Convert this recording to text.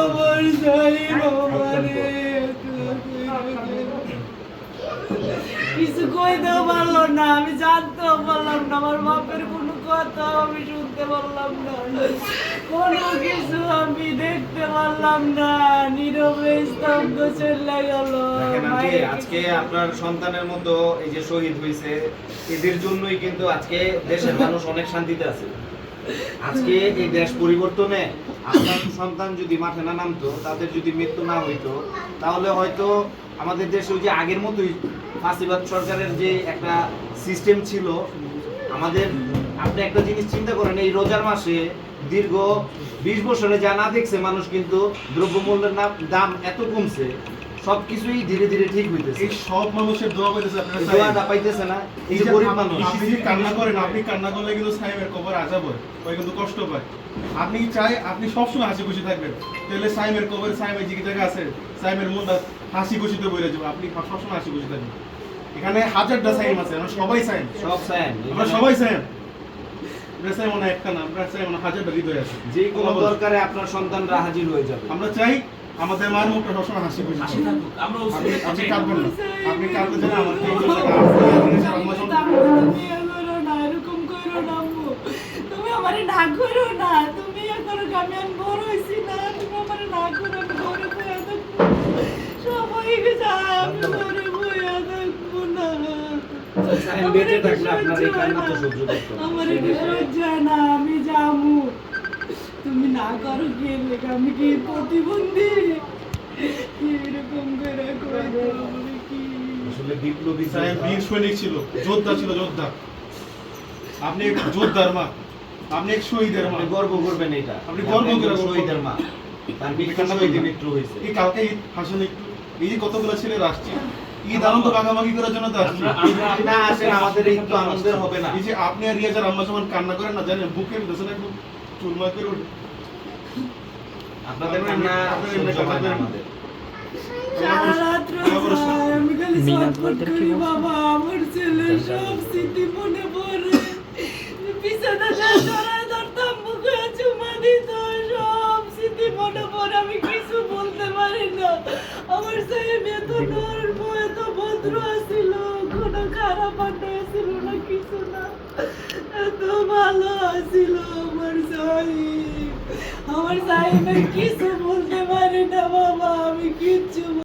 আমার সাহেব আমারে কিছু কইতেও পারল না আমি জানতেও পারলাম না আমার বাপের কোনো কথা আমি শুনতে পারলাম না। কোনো কিছু আমি দেখতে পারলাম না। নীরবে স্তব্ধ চলে গেল। আজকে আপনার সন্তানের মতো এই যে শহীদ হয়েছে এদের জন্যই কিন্তু আজকে দেশের মানুষ অনেক শান্তিতে আছে। আজকে এই দেশ পরিবর্তনে আপনার সন্তান যদি মাঠে না নামতো তাদের যদি মৃত্যু না হইতো তাহলে হয়তো আমাদের দেশে ওই যে আগের মতোই ফাঁসিবাদ সরকারের যে একটা সিস্টেম ছিল আমাদের আপনি একটা জিনিস চিন্তা করেন এই রোজার মাসে দীর্ঘ বিশ বছরে যা না দেখছে মানুষ কিন্তু দ্রব্যমূল্যের দাম এত কমছে সবকিছুই ধীরে ধীরে ঠিক হইতেছে। এই সব মানুষের দোয়া পাইতেছে আপনারা দোয়াটা পাইতেছে না এই যে গরিব মানুষ। আপনি কান্না করেন আপনি কান্না করলে কিন্তু সাহেবের কবর আজাব হয় ওই কিন্তু কষ্ট পায়। আপনি চাই আপনি সবসময় হাসি খুশি থাকবেন। তাহলে সাইমের কবর যে জায়গা আছে মনটা হাসি খুশিতে বলে যাবে। আপনি সবসময় হাসি খুশি থাকবেন। এখানে হাজারটা সাইম আছে আমরা সবাই সাইম। সব সায়েন আমরা সবাই সাইম। আমরা চাই মনে হয় একটা না আমরা চাই মনে হয় হাজারটা হৃদয় আছে। যে কোনো দরকারে আপনার সন্তানরা হাজির হয়ে যাবে। আমরা চাই আমাদের মায়ের মুখটা সবসময় হাসি খুশি হাসি থাকুক। আমরা আপনি। কাঁদবেন না। আপনি কাঁদতে চান আমার তুমি আমারে না করো না তুমি করো আমি আমি বড় হয়েছি না তুমি আমারে না করো আমি বইয়া থাকব। সবাই যায় আমি বেঁচে থাকলে আপনার এই কান্না তো সহ্য করতে আমার এটা সহ্য না আমি যামু তুমি না করো আমি কি প্রতিবন্ধী? এরকম করে আসলে বিপ্লবী সাহেব বীর সৈনিক ছিল যোদ্ধা ছিল যোদ্ধা। আপনি এক যোদ্ধার মা আপনি এক শহীদের মা। গর্ব করবেন এটা। আপনি গর্ব করে শহীদের মা। তার বিখ্যাত শহীদ হয়েছে। এই কালকে হাসুন একটু এই যে কতগুলো ছেলেরা আসছে ঈদ আনন্দ ভাগাভাগি করার জন্য তো আসছে না আসেন আমাদের এই তো আনন্দের হবে না এই যে আপনি আর রিয়াজার আম্মা যখন কান্না করেন না জানেন বুকে ভিতরে চুরমা করে ওঠে। আপনাদের কান্না কান্না। আমাদের? বাবা আমার ছেলে সব স্মৃতি মনে পড়ে বিছানাটা আমার সাহেব এত নর্ম এত ভদ্র আসিল কোনো খারাপ আসিল না, কিছু না। এত ভালো আসিল আমার সাহেব। আমার সাহেবের কিছু বলতে পারি না, বাবা, আমি কিচ্ছু